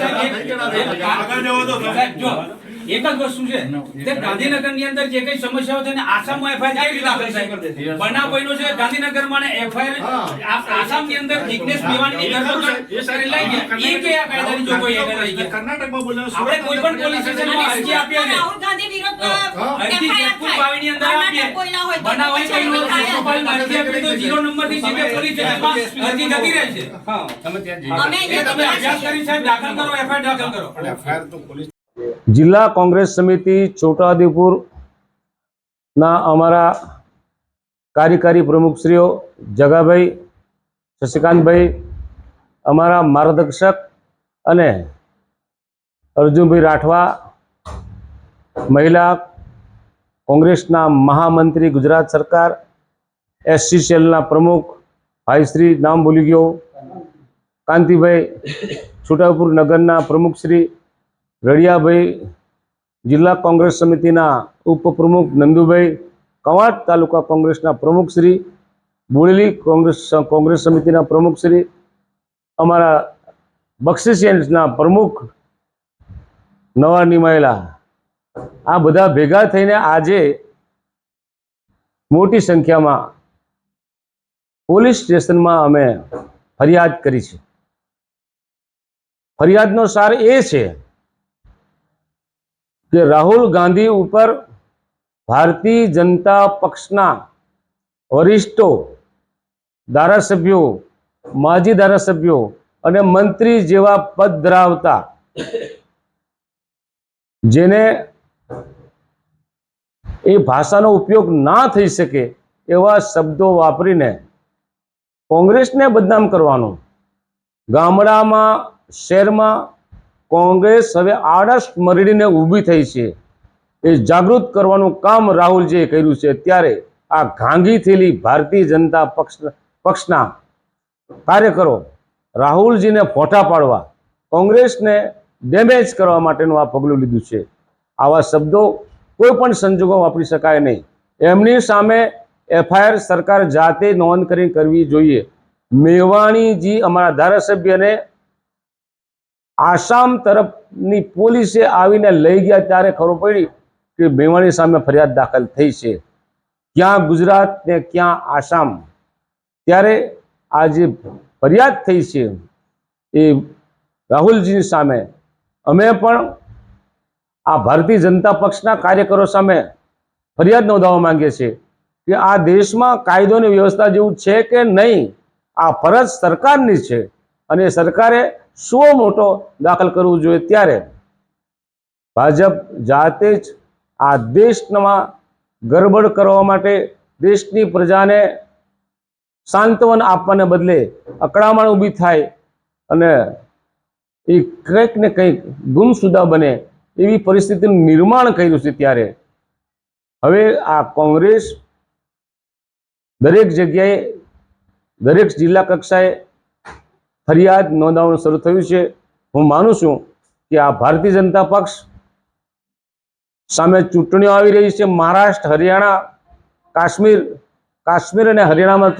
આગળ જવા સાહેબ, જો, એક જ વસ્તુ છે કે ગાંધીનગરની અંદર જે કઈ સમસ્યાઓ છે આસામ આસામમાં FIR કેવી રીતે દાખલ થાય? બનાવ બન્યો છે ગાંધીનગરમાં એફઆઈઆર આસામની અંદર જિજ્ઞેશ મેવાણીની ધરપકડ એ સારી લઈ ગયા. એ કયા કાયદાની જોગવાઈ એને રહી ગયા? કર્ણાટકમાં બોલ્યા આપણે કોઈ પણ પોલીસ સ્ટેશનમાં અરજી આપીએ ને રાહુલ ગાંધી વિરુદ્ધ અરજી જેતપુર થાય. બાવીની અંદર આપીએ. તો બનાવ હોય પછી તો એની અરજી આપી તો જીરો નંબરથી જે પોલીસ સ્ટેશનમાં અરજી જતી રહે છે. અમે એ તમે અભ્યાસ કરી સાહેબ દાખલ કરો એફઆઈઆર દાખલ કરો. જિલ્લા કોંગ્રેસ સમિતિ છોટાઉદેપુરના અમારા કાર્યકારી પ્રમુખશ્રીઓ જગાભાઈ, શશિકાંતભાઈ, અમારા માર્ગદર્શક અને અર્જુનભાઈ રાઠવા, મહિલા કોંગ્રેસના મહામંત્રી, ગુજરાત સરકાર, એસસી સેલના પ્રમુખ ભાઈશ્રી નામ ભૂલી ગયો, કાંતિભાઈ છોટાઉપુર નગરના પ્રમુખશ્રી રડિયાભાઈ જિલ્લા કોંગ્રેસ સમિતિના ઉપપ્રમુખ નંદુભાઈ કવાંટ તાલુકા કોંગ્રેસના પ્રમુખશ્રી બોડેલી કોંગ્રેસ કોંગ્રેસ સમિતિના પ્રમુખશ્રી અમારા બક્ષિસિયન્સના પ્રમુખ નવા નિમાયેલા. આ બધા ભેગા થઈને આજે મોટી સંખ્યામાં પોલીસ સ્ટેશનમાં અમે ફરિયાદ કરી છે. ફરિયાદનો સાર એ છે કે રાહુલ ગાંધી ઉપર ભારતીય જનતા પક્ષના વરિષ્ઠો, ધારાસભ્યો, માજી ધારાસભ્યો અને મંત્રી જેવા પદ ધરાવતા, જેને એ ભાષાનો ઉપયોગ ના થઈ શકે એવા શબ્દો વાપરીને કોંગ્રેસને બદનામ કરવાનું. ગામડામાં, શહેરમાં કોંગ્રેસ હવે આળસ મરડીને ઊભી થઈ છે. એ જાગૃત કરવાનું કામ રાહુલજીએ કર્યું છે. ત્યારે આ ઘાંગી થયેલી ભારતીય જનતા પક્ષ પક્ષના કાર્યકરો રાહુલજીને ફોટા પાડવા, કોંગ્રેસને ડેમેજ કરવા માટેનું આ પગલું લીધું છે. આવા શબ્દો કોઈ પણ સંજોગો વાપરી શકાય નહીં. એમની સામે એફઆઈઆર સરકાર જાતે નોંધ કરી કરવી જોઈએ. મેવાણીજી અમારા ધારાસભ્યને આસામ તરફની પોલીસે આવીને લઈ ગયા ત્યારે ખબર પડી કે મેવાણી સામે ફરિયાદ દાખલ થઈ છે. ક્યાં ગુજરાત ને ક્યાં આસામ? ત્યારે આ જે ફરિયાદ થઈ છે એ રાહુલજીની સામે. અમે પણ આ ભારતીય જનતા પક્ષના કાર્યકરો સામે ફરિયાદ નોંધાવવા માંગીએ છીએ કે આ દેશમાં કાયદો વ્યવસ્થા જેવું છે કે નહીં? આ ફરજ સરકારની છે અને સરકારે શું મોટો દાખલ કરવું જોઈએ ત્યારે ભાજપ જાતે જ આ દેશમાં ગરબડ કરવા માટે દેશની પ્રજાને સાંત્વન આપવાને બદલે અકળામણ ઊભી થાય અને એ કંઈક ને કંઈક ગુમસુદા બને એવી પરિસ્થિતિનું નિર્માણ કર્યું છે ત્યારે. હવે આ કોંગ્રેસ દરેક જગ્યાએ, દરેક જિલ્લા કક્ષાએ ફરિયાદ નોંધાવવાનું શરૂ થયું છે. હું માનું છું કે આ ભારતીય જનતા પક્ષ સામે ચૂંટણીઓ આવી રહી છે. મહારાષ્ટ્ર, હરિયાણા, કાશ્મીર કાશ્મીર અને હરિયાણામાં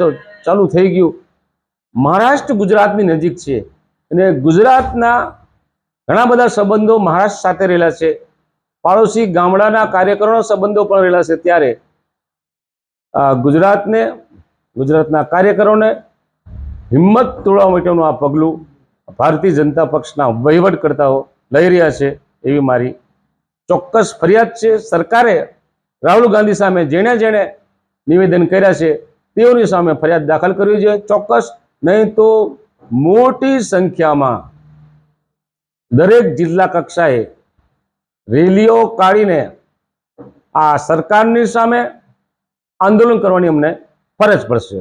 ચાલુ થઈ ગયું. મહારાષ્ટ્ર ગુજરાતની નજીક છે અને ગુજરાતના ઘણા બધા સંબંધો મહારાષ્ટ્ર સાથે રહેલા છે. પાડોશી ગામડાના કાર્યકરોના સંબંધો પણ રહેલા છે ત્યારે. ગુજરાતને, ગુજરાતના કાર્યકરોને હિંમત તોડવા માટેનું આ પગલું ભારતીય જનતા પક્ષના વહીવટકર્તાઓ લઈ રહ્યા છે એવી મારી ચોક્કસ ફરિયાદ છે. સરકારે રાહુલ ગાંધી સામે જેણે જેણે નિવેદન કર્યા છે તેઓની સામે ફરિયાદ દાખલ કરવી જોઈએ. ચોક્કસ નહીં તો મોટી સંખ્યામાં દરેક જિલ્લા કક્ષાએ રેલીઓ કાઢીને આ સરકારની સામે આંદોલન કરવાની અમને ફરજ પડશે.